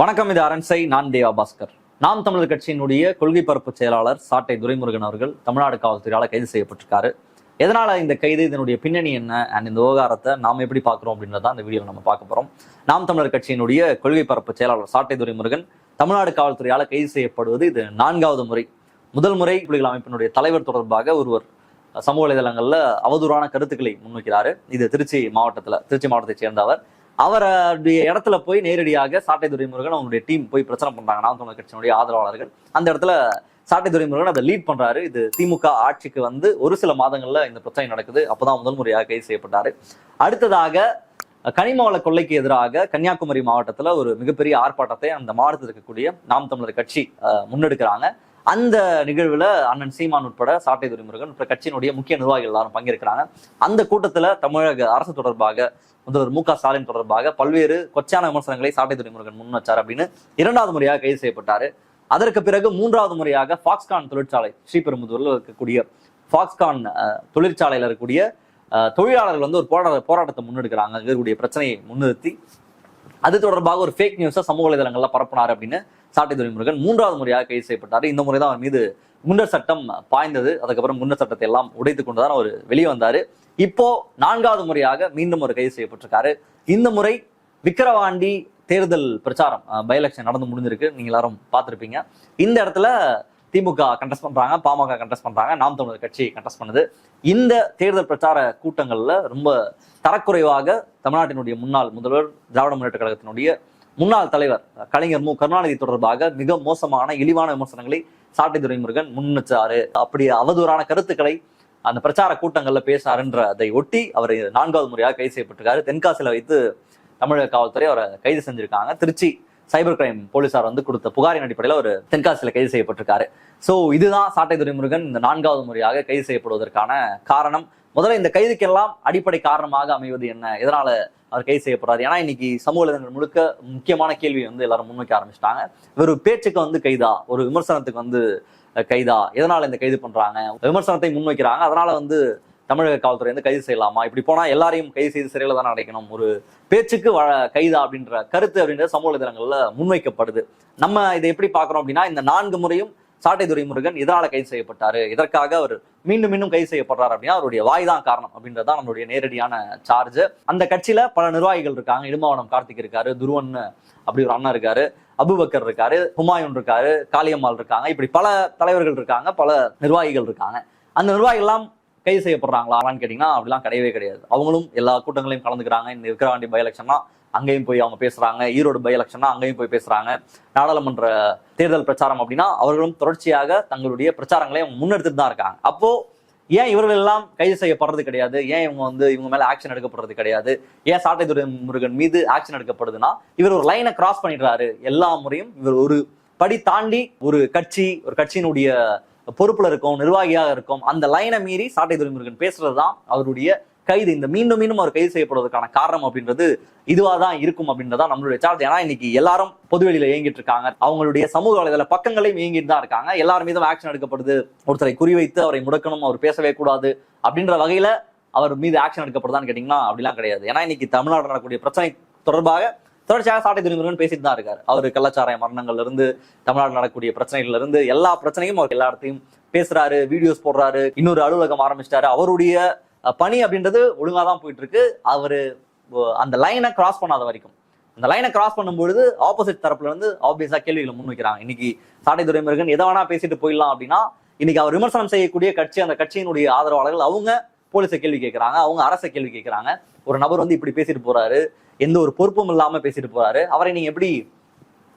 வணக்கம் இது அரண்சை நான் தேவா பாஸ்கர். நாம் தமிழர் கட்சியினுடைய கொள்கை பரப்பு செயலாளர் சாட்டை துரைமுருகன் அவர்கள் தமிழ்நாடு காவல்துறையால கைது செய்யப்பட்டிருக்காரு. எதனால இந்த கைது இதனுடைய பின்னணி என்ன அண்ட் இந்த விவகாரத்தை நாம் எப்படி பார்க்குறோம் அப்படின்றத இந்த வீடியோவில் நம்ம பார்க்க போறோம். நாம் தமிழர் கட்சியினுடைய கொள்கை பரப்பு செயலாளர் சாட்டை துரைமுருகன் தமிழ்நாடு காவல்துறையால கைது செய்யப்படுவது இது நான்காவது முறை. முதல் முறை புலிகள் அமைப்பினுடைய தலைவர் தொடர்பாக ஒருவர் சமூக வலைதளங்களில் அவதூறான கருத்துக்களை முன்வைக்கிறாரு. இது திருச்சி மாவட்டத்தில் திருச்சி மாவட்டத்தை சேர்ந்தவர் அவருடைய இடத்துல போய் நேரடியாக சாட்டை துரைமுருகன் அவங்களுடைய டீம் போய் பிரச்சனை பண்றாங்க நாம் தமிழர் கட்சியினுடைய ஆதரவாளர்கள். அந்த இடத்துல சாட்டை துரைமுருகன் அதை லீட் பண்றாரு. இது திமுக ஆட்சிக்கு வந்து ஒரு சில மாதங்கள்ல இந்த பிரச்சனை நடக்குது. அப்பதான் முதல் முறையாக கைது செய்யப்பட்டாரு. அடுத்ததாக கனிமவள கொள்ளைக்கு எதிராக கன்னியாகுமரி மாவட்டத்துல ஒரு மிகப்பெரிய ஆர்ப்பாட்டத்தை அந்த மாவட்டத்தில் இருக்கக்கூடிய நாம் தமிழர் கட்சி முன்னெடுக்கிறாங்க. அந்த நிகழ்வுல அண்ணன் சீமான் உட்பட சாட்டை துரைமுருகன் இப்ப கட்சியினுடைய முக்கிய நிர்வாகிகள் எல்லாரும் பங்கேற்கிறாங்க. அந்த கூட்டத்துல தமிழக அரசு தொடர்பாக முதல்வர் மு க ஸ்டாலின் தொடர்பாக பல்வேறு கொச்சான விமர்சனங்களை சாட்டை துரைமுருகன் முன் வச்சார் அப்படின்னு இரண்டாவது முறையாக கைது செய்யப்பட்டாரு. அதற்கு பிறகு மூன்றாவது முறையாக ஃபாக்ஸ்கான் தொழிற்சாலை ஸ்ரீபெரும்புதூரில் இருக்கக்கூடிய ஃபாக்ஸ்கான் அஹ், தொழிற்சாலையில இருக்கக்கூடிய அஹ், தொழிலாளர்கள் வந்து ஒரு போராட்ட போராட்டத்தை முன்னெடுக்கிறாங்க. இருக்கக்கூடிய பிரச்சனையை முன்னிறுத்தி. அது தொடர்பாக ஒரு ஃபேக் நியூஸை சமூக வலைதளங்கள்ல பரப்புனார் அப்படின்னு சாட்டை துரைமுருகன் மூன்றாவது முறையாக கைது செய்யப்பட்டார். இந்த முறை தான் அவர் மீது குண்டர் சட்டம் பாய்ந்தது. அதுக்கப்புறம் குண்டர் சட்டத்தை எல்லாம் உடைத்து கொண்டுதான் அவர் வெளியே வந்தார். இப்போ நான்காவது முறையாக மீண்டும் ஒரு கைது செய்யப்பட்டிருக்காரு. இந்த முறை விக்கிரவாண்டி தேர்தல் பிரச்சாரம் பை எலெக்ஷன் நடந்து முடிஞ்சிருக்கு. நீங்க எல்லாரும் பார்த்துருப்பீங்க. இந்த இடத்துல திமுக கண்டெஸ்ட் பண்றாங்க பாமக கண்டெஸ்ட் பண்றாங்க. நாம் தமிழர் கட்சி கண்டெஸ்ட் பண்ணுது. இந்த தேர்தல் பிரச்சார கூட்டங்கள்ல ரொம்ப தரக்குறைவாக தமிழ்நாட்டினுடைய முன்னாள் முதல்வர் திராவிட முன்னேற்ற கழகத்தினுடைய முன்னாள் தலைவர் கலைஞர் மு. கருணாநிதி தொடர்பாக மிக மோசமான இழிவான விமர்சனங்களை சாட்டை துரைமுருகன் முன்வச்சாரு. அப்படி அவதூறான கருத்துக்களை அந்த பிரச்சார கூட்டங்கள்ல அதை ஒட்டி அவர் நான்காவது முறையாக கைது செய்யப்பட்டிருக்காரு. தென்காசியில வைத்து தமிழக காவல்துறை அவரை கைது செஞ்சிருக்காங்க. திருச்சி சைபர் கிரைம் போலீசார் வந்து கொடுத்த புகாரின் அடிப்படையில் அவர் தென்காசியில கைது செய்யப்பட்டிருக்காரு. ஸோ இதுதான் சாட்டை துரைமுருகன் இந்த நான்காவது முறையாக கைது செய்யப்படுவதற்கான காரணம். முதல்ல இந்த கைதுக்கெல்லாம் அடிப்படை காரணமாக அமைவது என்ன? எதனால அவர் கைது செய்யப்படுறாரு? ஏன்னா இன்னைக்கு சமூக இளைஞர்கள் முழுக்க முக்கியமான கேள்வி வந்து எல்லாரும் முன்வைக்க ஆரம்பிச்சிட்டாங்க. ஒரு பேச்சுக்கு வந்து கைதா? ஒரு விமர்சனத்துக்கு வந்து கைதா? எதனால இந்த கைது பண்றாங்க? விமர்சனத்தை முன்வைக்கிறாங்க. அதனால வந்து தமிழக காவல்துறை வந்து கைது செய்யலாமா? இப்படி போனா எல்லாரையும் கைது செய்து சிறையில் தான் அடைக்கணும்? ஒரு பேச்சுக்கு வ கைதா அப்படின்ற கருத்து அப்படின்ற சமூக வலைதளங்கள்ல முன்வைக்கப்படுது. நம்ம இதை எப்படி பார்க்கறோம் அப்படின்னா இந்த நான்கு முறையும் சாட்டை துரைமுருகன் இதனால கைது செய்யப்பட்டாரு. இதற்காக அவர் மீண்டும் மீண்டும் கைது செய்யப்படுறாரு அப்படின்னா அவருடைய வாய் தான் காரணம் அப்படின்றதான் நம்மளுடைய நேரடியான சார்ஜ் அந்த கட்சியில பல நிர்வாகிகள் இருக்காங்க. இடுமாவனம் கார்த்திக் இருக்காரு துருவன் அப்படி ஒரு அண்ணன் இருக்காரு அபுபக்கர் இருக்காரு ஹுமாயூன் இருக்காரு காளியம்மாள் இருக்காங்க. இப்படி பல தலைவர்கள் இருக்காங்க பல நிர்வாகிகள் இருக்காங்க. அந்த நிர்வாகிகள் எல்லாம் கைது செய்யப்படுறாங்களான்னு கேட்டீங்கன்னா அப்படிலாம் கிடையவே கிடையாது. அவங்களும் எல்லா கூட்டங்களையும் கலந்துக்கிறாங்க. இந்த விக்கிரவாண்டி பை எலெக்ஷன்லாம் அங்கேயும் போய் அவங்க பேசுறாங்க. ஈரோடு பை எலெக்ஷன்னா அங்கேயும் போய் பேசுறாங்க. நாடாளுமன்ற தேர்தல் பிரச்சாரம் அப்படின்னா அவர்களும் தொடர்ச்சியாக தங்களுடைய பிரச்சாரங்களை முன்னெடுத்துட்டு தான் இருக்காங்க. அப்போ ஏன் இவர்கள் எல்லாம் கைது செய்யப்படுறது கிடையாது? ஏன் இவங்க வந்து இவங்க மேல ஆக்ஷன் எடுக்கப்படுறது கிடையாது? ஏன் சாட்டை முருகன் மீது ஆக்ஷன் எடுக்கப்படுதுன்னா இவர் ஒரு லைனை கிராஸ் பண்ணிடுறாரு. எல்லா முறையும் இவர் ஒரு படி தாண்டி ஒரு கட்சி ஒரு கட்சியினுடைய பொறுப்புல இருக்கும் நிர்வாகியாக இருக்கும். அந்த லைனை மீறி சாட்டை பேசுறது பேசுறதுதான் அவருடைய கைது. இந்த மீண்டும் மீண்டும் அவர் கைது செய்யப்படுவதற்கான காரணம் அப்படின்றது இதுவா தான் இருக்கும் அப்படின்றதா நம்மளுடைய சார்ஜ் ஏன்னா இன்னைக்கு எல்லாரும் பொதுவெளியில இயங்கிட்டு இருக்காங்க. அவங்களுடைய சமூக வலைதள பக்கங்களையும் இயங்கிட்டு தான் இருக்காங்க. எல்லார் மீதும் ஆக்ஷன் எடுக்கப்படுது. ஒருத்தரை குறிவைத்து அவரை முடக்கணும் அவர் பேசவே கூடாது அப்படின்ற வகையில அவர் மீது ஆக்ஷன் எடுக்கப்படுதான்னு கேட்டீங்கன்னா அப்படிலாம் கிடையாது. ஏன்னா இன்னைக்கு தமிழ்நாடு நடக்கக்கூடிய பிரச்சனை தொடர்பாக தொடர்ச்சியாக சாட்டை துணிமுருகன் பேசிட்டு தான் இருக்காரு. அவர் கள்ளச்சாராய மரணங்கள்ல இருந்து தமிழ்நாடு நடக்கக்கூடிய பிரச்சனைகள்ல இருந்து எல்லா பிரச்சனையும் அவர் எல்லா இடத்தையும் பேசுறாரு வீடியோஸ் போடுறாரு இன்னொரு அலுவலகம் ஆரம்பிச்சிட்டாரு. அவருடைய பணி அப்படின்றது ஒழுங்காக தான் போயிட்டு இருக்கு அவரு அந்த லைனை கிராஸ் பண்ணாத வரைக்கும். அந்த லைனை கிராஸ் பண்ணும்பொழுது ஆப்போசிட் தரப்புல இருந்து ஆப்வியஸா கேள்விகளை முன் வைக்கிறாங்க. இன்னைக்கு சாட்டை துறைமுருகன் எதை வேணா பேசிட்டு போயிடலாம் அப்படின்னா இன்னைக்கு அவர் விமர்சனம் செய்யக்கூடிய கட்சி அந்த கட்சியினுடைய ஆதரவாளர்கள் அவங்க போலீஸை கேள்வி கேட்கறாங்க. அவங்க அரசை கேள்வி கேட்கறாங்க. ஒரு நபர் வந்து இப்படி பேசிட்டு போறாரு. எந்த ஒரு பொறுப்பும் இல்லாம பேசிட்டு போறாரு. அவரை நீங்க எப்படி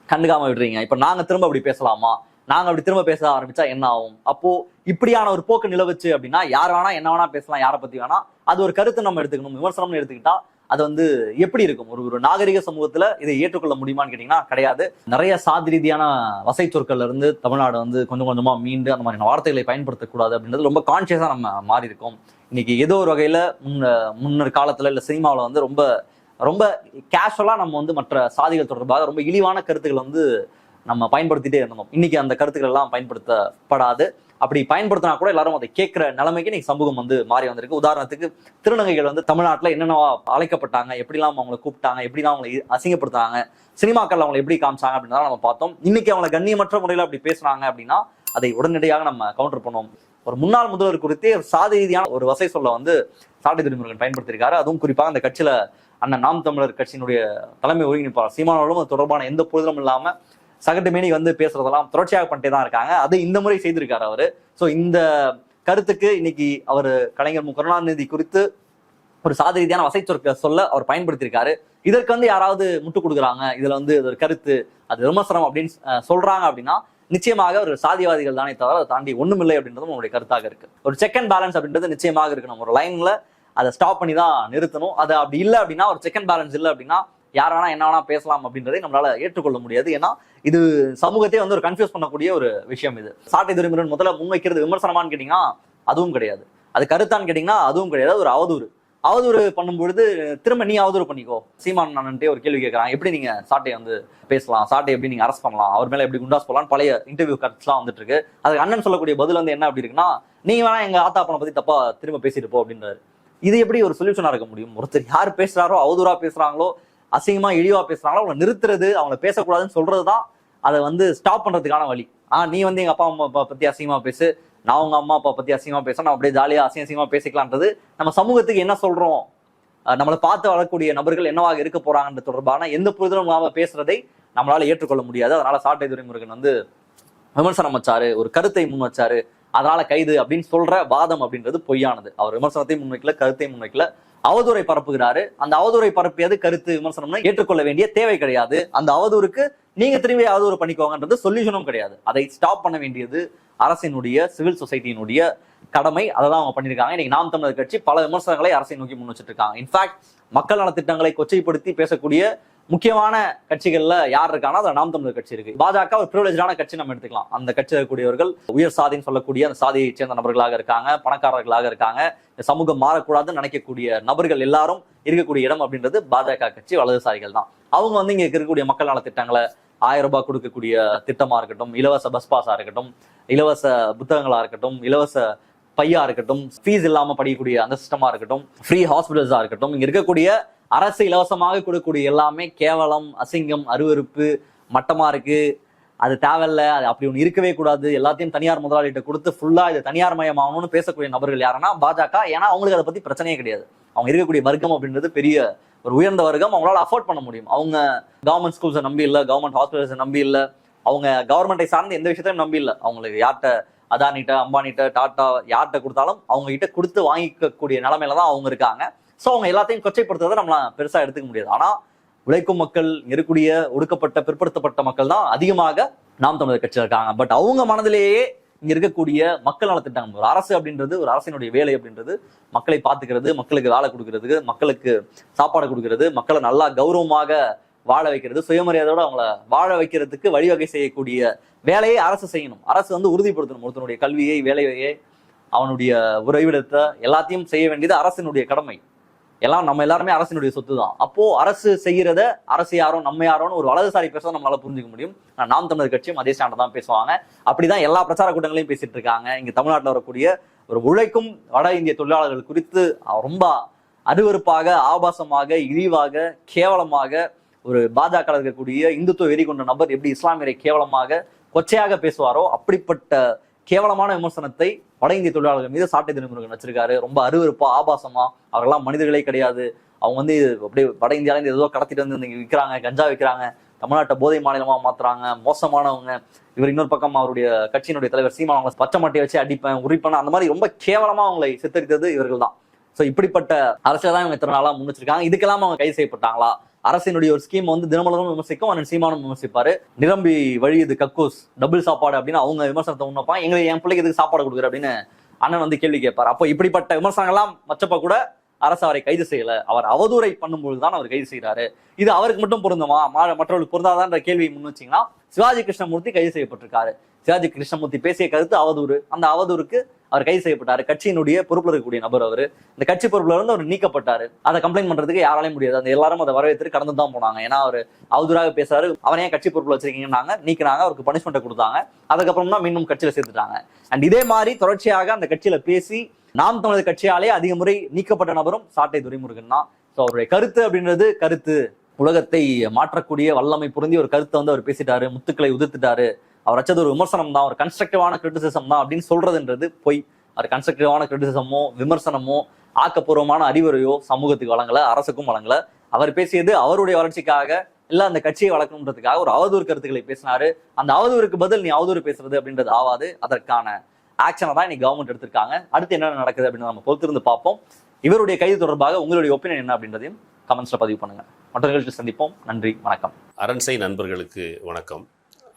கண்டுக்காம விடுறீங்க? இப்ப நாங்க திரும்ப அப்படி பேசலாமா? நாங்க அப்படி திரும்ப பேச ஆரம்பிச்சா என்ன ஆகும்? அப்போ இப்படியான ஒரு போக்கு நிலவுச்சு அப்படின்னா யார் வேணா என்ன வேணா பேசலாம் யாரை பத்தி வேணா. அது ஒரு கருத்து நம்ம எடுத்துக்கணும் விமர்சனம்னு எடுத்துக்கிட்டா அது வந்து எப்படி இருக்கும்? ஒரு ஒரு நாகரிக சமூகத்துல இதை ஏற்றுக்கொள்ள முடியுமான்னு கேட்டீங்கன்னா கிடையாது. நிறைய சாதி ரீதியான வசை சொற்கள்ல இருந்து தமிழ்நாடு வந்து கொஞ்சம் கொஞ்சமா மீண்டு அந்த மாதிரியான வார்த்தைகளை பயன்படுத்தக்கூடாது அப்படின்றது ரொம்ப கான்சியஸா நம்ம மாறி இருக்கோம் இன்னைக்கு ஏதோ ஒரு வகையில முன்ன முன்னர் காலத்துல இல்ல சினிமாவில் வந்து ரொம்ப ரொம்ப கேஷுவலா நம்ம வந்து மற்ற சாதிகள் தொடர்பாக ரொம்ப இழிவான கருத்துக்கள் வந்து நம்ம பயன்படுத்திட்டே இருந்தோம். இன்னைக்கு அந்த கருத்துக்கள் எல்லாம் பயன்படுத்தப்படாது. அப்படி பயன்படுத்தினா கூட எல்லாரும் அதை கேட்கிற நிலைமைக்கு இன்னைக்கு சமூகம் வந்து மாறி வந்திருக்கு. உதாரணத்துக்கு திருநங்கைகள் வந்து தமிழ்நாட்டில் என்னென்னவா அழைக்கப்பட்டாங்க எப்படிலாம் அவங்களை கூப்பிட்டாங்க எப்படிலாம் அவங்களை அசிங்கப்படுத்தாங்க சினிமாக்கள் அவங்களை எப்படி காமிச்சாங்க அப்படின்னு நம்ம பார்த்தோம். இன்னைக்கு அவங்களை கண்ணியமற்ற முறையில் அப்படி பேசுனாங்க அப்படின்னா அதை உடனடியாக நம்ம கவுண்டர் பண்ணுவோம் ஒரு முன்னாள் முதல்வர் குறித்து சாதி ரீதியான ஒரு வசை சொல்ல வந்து சாட்டை துரைமுருகன் பயன்படுத்தியிருக்காரு. அதுவும் குறிப்பாக அந்த கட்சியில அண்ணன் நாம் தமிழர் கட்சியினுடைய தலைமை ஒருங்கிணைப்பாளர் சீமானவர்களும் அது தொடர்பான எந்த புரிதலும் இல்லாமல் சகட்டு மேனி வந்து பேசுறதெல்லாம் தொடர்ச்சியாக பண்ணிட்டே தான் இருக்காங்க. அது இந்த முறை செய்திருக்காரு அவரு. ஸோ இந்த கருத்துக்கு இன்னைக்கு அவர் கலைஞர் மு. கருணாநிதி குறித்து ஒரு சாதி ரீதியான வசை சொற்க சொல்ல அவர் பயன்படுத்தியிருக்காரு. இதற்கு வந்து யாராவது முட்டு கொடுக்குறாங்க? இதுல வந்து ஒரு கருத்து அது விமர்சனம் அப்படின்னு சொல்றாங்க அப்படின்னா நிச்சயமாக ஒரு சாதிவாதிகள் தானே தவிர அதை தாண்டி ஒண்ணுமில்லை அப்படின்றதும் உங்களுடைய கருத்தாக இருக்கு. ஒரு செக் அண்ட் பேலன்ஸ் அப்படின்றது நிச்சயமாக இருக்கணும். ஒரு லைன்ல அதை ஸ்டாப் பண்ணி தான் நிறுத்தணும். அது அப்படி இல்லை அப்படின்னா ஒரு செக் அண்ட் பேலன்ஸ் இல்லை அப்படின்னா யார் வேணா என்ன வேணா பேசலாம் அப்படின்றதை நம்மளால ஏற்றுக்கொள்ள முடியாது. ஏன்னா இது சமூகத்தையே வந்து ஒரு கன்ஃபியூஸ் பண்ணக்கூடிய ஒரு விஷயம் இது. சாட்டை துரிமுருகன் முதல்ல முன்வைக்கிறது விமர்சனமான்னு கேட்டீங்கன்னா அதுவும் கிடையாது. அது கருத்தான்னு கேட்டீங்கன்னா அதுவும் கிடையாது. ஒரு அவதூறு. அவதூறு பண்ணும்பொழுது திரும்ப நீ அவதூறு பண்ணிக்கோ. சீமான் நான்ட்டே ஒரு கேள்வி கேட்கறான் எப்படி நீங்க சாட்டையை வந்து பேசலாம்? சாட்டை எப்படி நீங்க அரெஸ்ட் பண்ணலாம்? அவர் மேல எப்படி குண்டாஸ் போலாம் பழைய இன்டர்வியூ கட்ஸ்லாம் வந்துட்டு இருக்கு அதுக்கு அண்ணன் சொல்லக்கூடிய பதில் வந்து என்ன அப்படி இருக்குன்னா நீ வேணா எங்க ஆத்தா பணம் பத்தி தப்பா திரும்ப பேசிட்டு போ அப்படின்றாரு. இது எப்படி ஒரு சொல்யூஷனா இருக்க முடியும்? ஒருத்தர் யார் பேசுறாரோ அவதூறா பேசுறாங்களோ அசிங்கமா இழிவா பேசுறாங்களோ அவங்களை நிறுத்துறது அவங்களை பேசக்கூடாதுன்னு சொல்றதுதான் அதை வந்து ஸ்டாப் பண்றதுக்கான வழி. ஆ நீ வந்து எங்க அப்பா அம்மா அப்பா பத்தி அசிங்கமா பேசு. நான் உங்க அம்மா அப்பா பத்தி அசிங்கமா பேச நான் அப்படியே ஜாலியா அசிங்க அசிங்கமா பேசிக்கலான்றது நம்ம சமூகத்துக்கு என்ன சொல்றோம்? நம்மளை பார்த்து வரக்கூடிய நபர்கள் என்னவாக இருக்க போறாங்கன்ற தொடர்பான எந்த புரிதலும் இல்லாம பேசுறதை நம்மளால ஏற்றுக்கொள்ள முடியாது. அதனால சாட்டை துறைமுருகன் வந்து விமர்சனம் வச்சாரு ஒரு கருத்தை முன் வச்சாரு. அதனால கைது அப்படின்னு சொல்ற வாதம் அப்படின்றது பொய்யானது. அவர் விமர்சனத்தை முன்வைக்கல கருத்தை முன்வைக்கல. அவதூறை பரப்புகிறாரு. அந்த அவதூறை பரப்பியது கருத்து விமர்சனம்னா ஏற்றுக்கொள்ள வேண்டிய தேவை கிடையாது. அந்த அவதூறுக்கு நீங்க திரும்பி அவதூறு பண்ணிக்கோங்கன்றது சொல்யூஷனும் கிடையாது. அதை ஸ்டாப் பண்ண வேண்டியது அரசினுடைய சிவில் சொசைட்டியினுடைய கடமை. அதை தான் அவங்க பண்ணியிருக்காங்க இன்னைக்கு நாம் தமிழர் கட்சி பல விமர்சனங்களை அரசை நோக்கி முன் வச்சிட்டு இருக்காங்க. இன்ஃபேக்ட் மக்கள் நலத்திட்டங்களை கொச்சைப்படுத்தி பேசக்கூடிய முக்கியமான கட்சிகள்ல யார் இருக்கானா அது நாம் தமிழர் கட்சி இருக்கு. பாஜக ஒரு பிரிவிலேஜான கட்சி நம்ம எடுத்துக்கலாம். அந்த கட்சி இருக்கக்கூடியவர்கள் உயர் சாதின்னு சொல்லக்கூடிய அந்த சாதியை சேர்ந்த நபர்களாக இருக்காங்க பணக்காரர்களாக இருக்காங்க. சமூகம் மாறக்கூடாதுன்னு நினைக்கக்கூடிய நபர்கள் எல்லாரும் இருக்கக்கூடிய இடம் அப்படின்றது பாஜக கட்சி வலதுசாரிகள் தான். அவங்க வந்து இங்க இருக்கக்கூடிய மக்கள் நல திட்டங்களை ஆயிரம் ரூபாய் கொடுக்கக்கூடிய திட்டமா இருக்கட்டும் இலவச பஸ் பாஸா இருக்கட்டும் இலவச புத்தகங்களா இருக்கட்டும் இலவச பையா இருக்கட்டும் ஃபீஸ் இல்லாம படிக்கக்கூடிய அந்த சிஸ்டமா இருக்கட்டும் ஃப்ரீ ஹாஸ்பிட்டல்ஸா இருக்கட்டும் இங்க இருக்கக்கூடிய அரசு இலவசமாக கொடுக்கக்கூடிய எல்லாமே கேவலம் அசிங்கம் அருவருப்பு மட்டமா இருக்கு. அது தேவையில்ல அது அப்படி ஒன்று இருக்கவே கூடாது. எல்லாத்தையும் தனியார் முதலாளிகிட்ட கொடுத்து ஃபுல்லாக இது தனியார் மயமாகணும்னு பேசக்கூடிய நபர்கள் யாருன்னா பாஜக. ஏன்னா அவங்களுக்கு அதை பற்றி பிரச்சனையே கிடையாது. அவங்க இருக்கக்கூடிய வர்க்கம் அப்படின்றது பெரிய ஒரு உயர்ந்த வர்க்கம். அவங்களால அஃபோர்ட் பண்ண முடியும். அவங்க கவர்மெண்ட் ஸ்கூல்ஸை நம்பி இல்லை கவர்மெண்ட் ஹாஸ்பிட்டல்ஸை நம்பி இல்லை. அவங்க கவர்மெண்ட்டை சார்ந்து எந்த விஷயத்தையும் நம்பி இல்லை. அவங்களுக்கு யார்கிட்ட அதானிட்ட அம்பானிட்ட டாட்டா யார்கிட்ட கொடுத்தாலும் அவங்ககிட்ட கொடுத்து வாங்கிக்கக்கூடிய நிலமையில தான் அவங்க இருக்காங்க. ஸோ அவங்க எல்லாத்தையும் கொச்சைப்படுத்துறதை நம்மள பெருசாக எடுத்துக்க முடியாது. ஆனால் உழைக்கும் மக்கள் இருக்கக்கூடிய ஒடுக்கப்பட்ட பிற்படுத்தப்பட்ட மக்கள் தான் அதிகமாக நாம் தமிழர் கட்சியில் இருக்காங்க. பட் அவங்க மனதிலேயே இங்க இருக்கக்கூடிய மக்கள் நலத்திட்டம் ஒரு அரசு அப்படின்றது ஒரு அரசினுடைய வேலை அப்படின்றது மக்களை பார்த்துக்கிறது மக்களுக்கு வேலை கொடுக்கறதுக்கு மக்களுக்கு சாப்பாடு கொடுக்கறது மக்களை நல்லா கௌரவமாக வாழ வைக்கிறது சுயமரியாதையோட அவங்கள வாழ வைக்கிறதுக்கு வழிவகை செய்யக்கூடிய வேலையை அரசு செய்யணும். அரசு வந்து உறுதிப்படுத்தணும். ஒருத்தனுடைய கல்வியை வேலையை அவனுடைய உறைவிடத்தை எல்லாத்தையும் செய்ய வேண்டியது அரசினுடைய கடமை. எல்லாம் நம்ம எல்லாருமே அரசினுடைய சொத்து தான் அப்போ அரசு செய்யறத அரசு யாரோ நம்ம யாரோன்னு ஒரு வலதுசாரி பேச நம்மளால புரிஞ்சுக்க முடியும். நான் நாம் தமிழர் கட்சியும் அதே ஸ்டாண்டை தான் பேசுவாங்க. அப்படிதான் எல்லா பிரச்சார கூட்டங்களையும் பேசிட்டு இருக்காங்க. இங்க தமிழ்நாட்டில் வரக்கூடிய ஒரு உழைக்கும் வட இந்திய தொழிலாளர்கள் குறித்து ரொம்ப அருவருப்பாக ஆபாசமாக இழிவாக கேவலமாக ஒரு பாஜக இருக்கக்கூடிய இந்துத்துவ வெறி கொண்ட நபர் எப்படி இஸ்லாமியரை கேவலமாக கொச்சையாக பேசுவாரோ அப்படிப்பட்ட கேவலமான விமர்சனத்தை வட இந்திய தொழிலாளர்கள் மீது சாட்டை திருமுருகன் வச்சிருக்காரு. ரொம்ப அருவருப்பா ஆபாசமா. அவர்கள்லாம் மனிதர்களே கிடையாது. அவங்க வந்து அப்படியே வட இந்தியால இருந்து ஏதோ கடத்திட்டு வந்து இங்க விற்கிறாங்க கஞ்சா விற்கிறாங்க தமிழ்நாட்டை போதை மாநிலமா மாத்துறாங்க மோசமானவங்க. இவர் இன்னொரு பக்கம் அவருடைய கட்சியினுடைய தலைவர் சீமான் அவங்களை பச்சை மட்டையை வச்சு அடிப்பேன் உரிப்பேன் அந்த மாதிரி ரொம்ப கேவலமா அவங்களை சித்தரித்தது இவர்கள் தான் ஸோ இப்படிப்பட்ட அரசியல் தான் இவங்க இத்தனை நாளா முன் வச்சிருக்காங்க. இதுக்கெல்லாம் அவங்க கைது செய்யப்பட்டாங்களா? அரசினுடைய ஒரு ஸ்கீம் வந்து தினமலரும் விமர்சிக்கும் அண்ணன் சீமானும் விமர்சிப்பாரு. நிரம்பி வழியுது கக்கூஸ் டபுள் சாப்பாடு அப்படின்னு அவங்க விமர்சனத்தை உண்ணப்பான் எங்களை என் பிள்ளைக்கு எதுக்கு சாப்பாடு கொடுக்குற? அப்படின்னு அண்ணன் வந்து கேள்வி கேட்பார். அப்போ இப்படிப்பட்ட விமர்சனங்கள்லாம் வச்சப்ப கூட அரசு அவரை கைது செய்யல. அவர் அவதூறை பண்ணும்போது தான் அவர் கைது செய்யறாரு இது அவருக்கு மட்டும் பொருந்துமா? மற்றவர்களுக்கு பொருந்தாதான்ற கேள்வியை முன் வச்சீங்கன்னா சிவாஜி கிருஷ்ணமூர்த்தி கைது செய்யப்பட்டிருக்காரு. சிவாஜி கிருஷ்ணமூர்த்தி பேசிய கருத்து அவதூறு. அந்த அவதூறுக்கு அவர் கைது செய்யப்பட்டாரு. கட்சியினுடைய பொறுப்பில் இருக்கக்கூடிய நபர் அவர். இந்த கட்சி பொறுப்புல இருந்து அவர் நீக்கப்பட்டாரு. அதை கம்ப்ளைண்ட் பண்றதுக்கு யாராலையும் முடியாது. அந்த எல்லாரும் அதை வரவேற்று கடந்து தான் போனாங்க. ஏன்னா அவர் அவதூறாக பேசுறாரு. அவனே கட்சி பொறுப்புல வச்சிருக்கீங்கன்னாங்க நீக்கினாங்க. அவருக்கு பனிஷ்மெண்ட் கொடுத்தாங்க. அதுக்கப்புறம் தான் மீண்டும் கட்சியில சேர்த்துட்டாங்க. அண்ட் இதே மாதிரி தொடர்ச்சியாக அந்த கட்சியில பேசி நாம் தமிழர் கட்சியாலே அதிக முறை நீக்கப்பட்ட நபரும் சாட்டை துரைமுருகன் தான். ஸோ அவருடைய கருத்து அப்படின்றது கருத்து. உலகத்தை மாற்றக்கூடிய வல்லமை பொருந்தி ஒரு கருத்தை வந்து அவர் பேசிட்டாரு. முத்துக்களை உதிர்த்துட்டாரு. அவர் வச்சது ஒரு விமர்சனம் தான் ஒரு கன்ஸ்ட்ரக்டிவான கிரிட்டிசிசம் தான் அப்படின்னு சொல்றதுன்றது பொய். அவர் கன்ஸ்ட்ரக்டிவான கிரிட்டிசிசமோ விமர்சனமோ ஆக்கப்பூர்வமான அறிவுரையோ சமூகத்துக்கு வழங்கல அரசுக்கும் வழங்கல. அவர் பேசியது அவருடைய வளர்ச்சிக்காக இல்ல அந்த கட்சியை வளர்க்கணுன்றதுக்காக ஒரு அவதூறு கருத்துக்களை பேசினாரு. அந்த அவதூறுக்கு பதில் நீ அவதூறு பேசுறது அப்படின்றது ஆவாது. அதற்கான ஆக்ஷனை தான் இன்னைக்கு கவர்மெண்ட் எடுத்திருக்காங்க. அடுத்து என்ன நடக்குது அப்படின்னு நம்ம பொறுத்திருந்து பார்ப்போம். இவருடைய கைது தொடர்பாக உங்களுடைய ஒப்பீனியன் என்ன அப்படின்றதையும் கமெண்ட்ஸ்ல பதிவு பண்ணுங்க. மற்ற நிகழ்ச்சி சந்திப்போம். நன்றி வணக்கம். அரண்சை நண்பர்களுக்கு வணக்கம்.